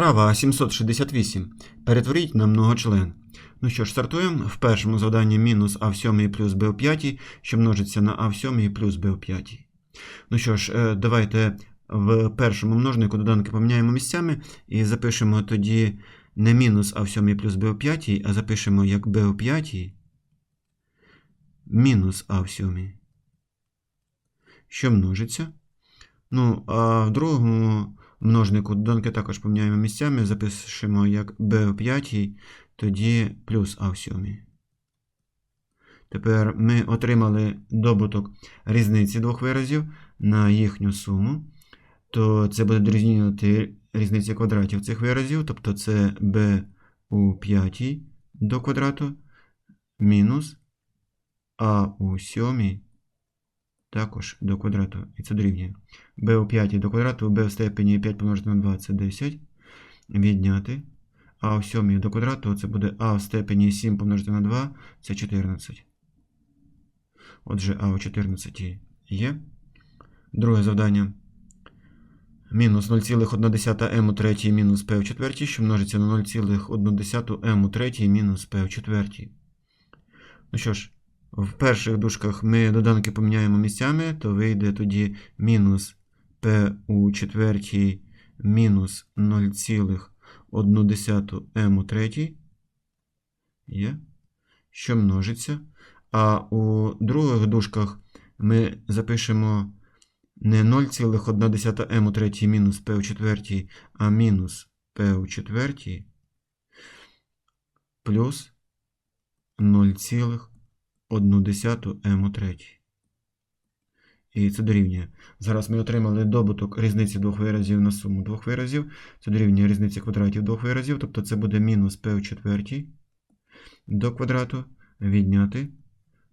Вправа 768. Перетворіть на многочлен. Ну що ж, стартуємо. В першому завданні мінус а в сьомій плюс b в п'ятій, що множиться на а в сьомій плюс b в п'ятій. Ну що ж, е, давайте в першому множнику доданки поміняємо місцями і запишемо тоді не мінус а в сьомій плюс b в п'ятій, а запишемо як b в п'ятій мінус а в сьомій. Що множиться? Ну, а в другому множнику доданки також поміняємо місцями, запишемо як b в п'ятій, тоді плюс а в сьомій. Тепер ми отримали добуток різниці двох виразів на їхню суму. То це буде дорівнювати різниці квадратів цих виразів, тобто це b у п'ятій до квадрату мінус а у сьомій також до квадрату. І це дорівнює. b у 5 до квадрату, b в степені 5 помножити на 2 це 10. Відняти. А у 7 до квадрату це буде а в степені 7 помножити на 2 це 14. Отже, а у 14 є. Друге завдання. Мінус 0,1 м у третій мінус p в четвертій, що множиться на 0,1 м у третій мінус p в четвертій. Ну що ж, в перших дужках ми доданки поміняємо місцями, то вийде тоді мінус P у четвертій мінус 0,1 m у третій. Є, що множиться. А у других дужках ми запишемо не 0,1 m у третій мінус П у четвертій, а мінус П у четвертій плюс 0, 1 десяту М у третій. І це дорівнює. Зараз ми отримали добуток різниці двох виразів на суму двох виразів. Це дорівнює різниці квадратів двох виразів. Тобто це буде мінус p у четвертій до квадрату відняти.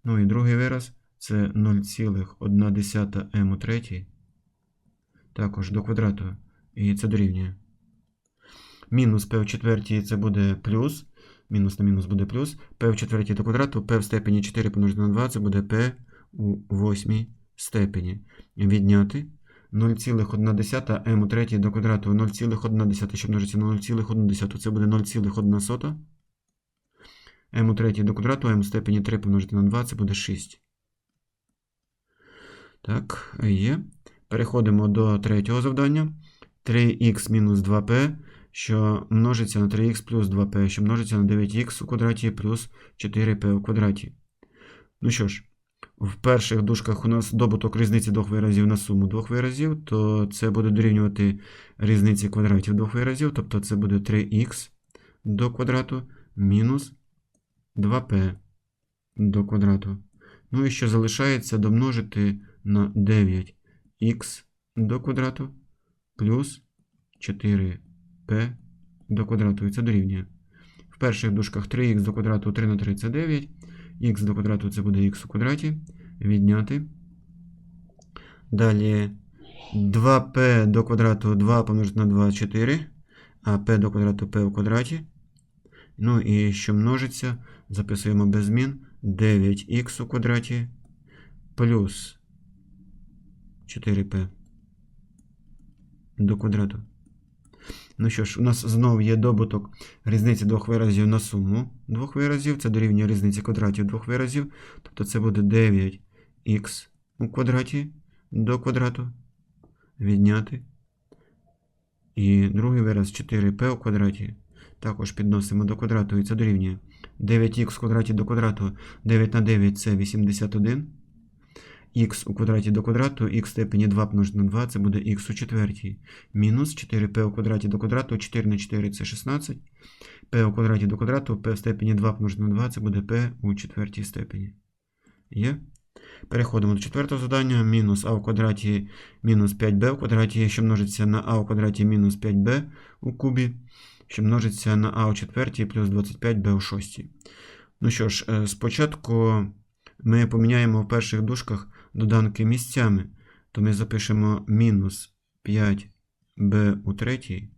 Ну і другий вираз це 0,1 m у третій. Також до квадрату. І це дорівнює. Мінус p у четвертій це буде плюс Мінус на мінус буде плюс. p в четвертій до квадрату, p в степені 4 помножити на 2, це буде p у восьмій степені. Відняти 0,1 m у третій до квадрату 0,1, що множиться на 0,1, це буде 0,1. m у третій до квадрату, m у степені 3 помножити на 2, це буде 6. Так, є. Переходимо до третього завдання. 3х мінус 2p що множиться на 3х плюс 2p, що множиться на 9х у квадраті плюс 4p у квадраті. Ну що ж, в перших дужках у нас добуток різниці двох виразів на суму двох виразів, то це буде дорівнювати різниці квадратів двох виразів, тобто це буде 3х до квадрату мінус 2p до квадрату. Ну і що залишається домножити на 9х до квадрату плюс 4 p до квадрату, і це дорівнює. В перших дужках 3х до квадрату 3 на 3 це 9. Х до квадрату це буде х у квадраті. Відняти. Далі 2p до квадрату 2 помножити на 2 4. А p до квадрату p у квадраті. Ну і що множиться, записуємо без змін 9х у квадраті плюс 4p до квадрату. Ну що ж, у нас знову є добуток різниці двох виразів на суму двох виразів. Це дорівнює різниці квадратів двох виразів. Тобто це буде 9х у квадраті до квадрату. Відняти. І другий вираз 4p у квадраті. Також підносимо до квадрату, і це дорівнює 9х в квадраті до квадрату. 9 на 9 це 81 х у квадраті до квадрату, х в степені 2 помножити на 2, це буде х у четвертій. Мінус 4p у квадраті до квадрату, 4 на 4 це 16. p у квадраті до квадрату, p в степені 2 помножити на 2, це буде p у четвертій степені. Є? Переходимо до четвертого завдання. Мінус а у квадраті мінус 5b у квадраті, що множиться на а у квадраті мінус 5b у кубі, що множиться на а у четвертій плюс 25b у шостій. Ну що ж, е, спочатку ми поміняємо в перших дужках доданки місцями, то ми запишемо мінус 5b у третій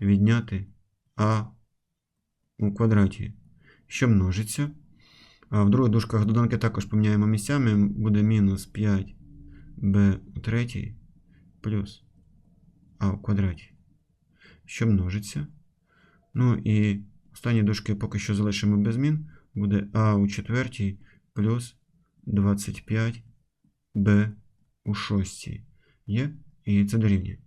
відняти а у квадраті, що множиться. А в других дужках доданки також поміняємо місцями, буде мінус 5b у третій плюс а у квадраті, що множиться. Ну і останні дужки поки що залишимо без змін. Буде А у четвертій плюс 25 Б у шостій. Є? І це дорівнює.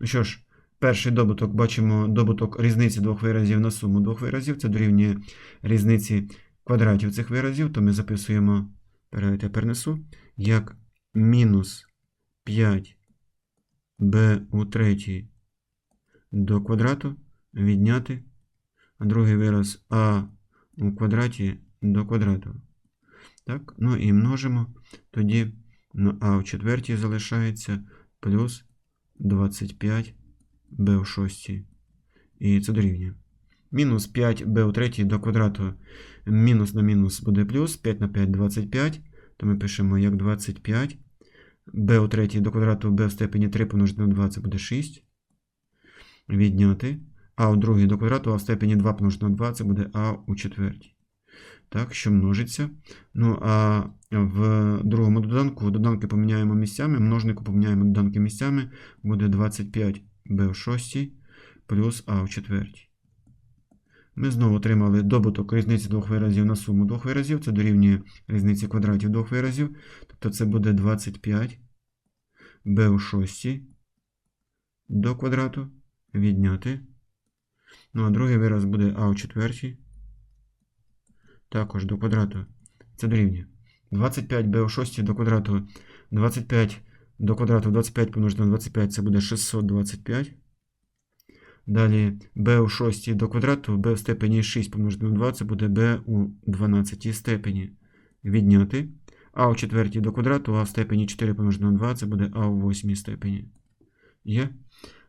Ну що ж, перший добуток бачимо добуток різниці двох виразів на суму двох виразів. Це дорівнює різниці квадратів цих виразів, то ми записуємо, я перенесу, як мінус 5 b у третій до квадрату відняти а другий вираз а у квадраті до квадрату. Так, ну і множимо. Тоді на а в четвертій залишається плюс 25 b у шостій. І це дорівнює. Мінус 5b у третій до квадрату. Мінус на мінус буде плюс. 5 на 5 25. То ми пишемо як 25. b у третій до квадрату b в степені 3 помножити на 2 це буде 6. Відняти. А у другій до квадрату, а в степені 2 помножити на 2 це буде а у четвертій. Так, що множиться. Ну, а в другому доданку доданки поміняємо місцями, множнику поміняємо доданки місцями, буде 25b в шостій плюс а в четвертій. Ми знову отримали добуток різниці двох виразів на суму двох виразів. Це дорівнює різниці квадратів двох виразів. Тобто це буде 25 b у шостій до квадрату відняти. Ну, а другий вираз буде а у четвертій. Також до квадрату. Це дорівнює. 25b у шостій до квадрату. 25 до квадрату 25 помножити на 25 це буде 625. Далі b у шостій до квадрату, b в степені 6 помножити на 2, це буде b у 12 степені. Відняти. А у четвертій до квадрату, а в степені 4 помножити на 2, це буде а у 8 степені. Є.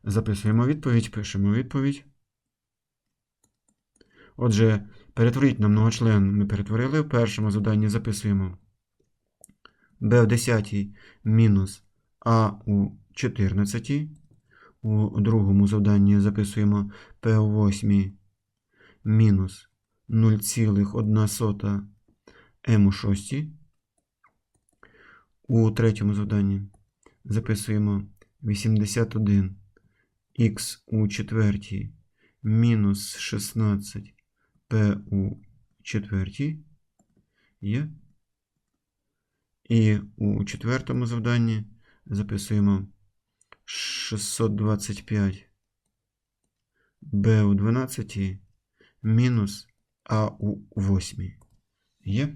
Записуємо відповідь, пишемо відповідь. Отже, перетворіть на многочлен ми перетворили. В першому заданні записуємо b в 10 мінус а у 14. У другому завданні записуємо p у 8 мінус 0,1 m у 6. У третьому завданні записуємо 81 х у четвертій мінус 16 p у четвертій є. І у четвертому завданні записуємо 625 b у 12 мінус а у 8. Є?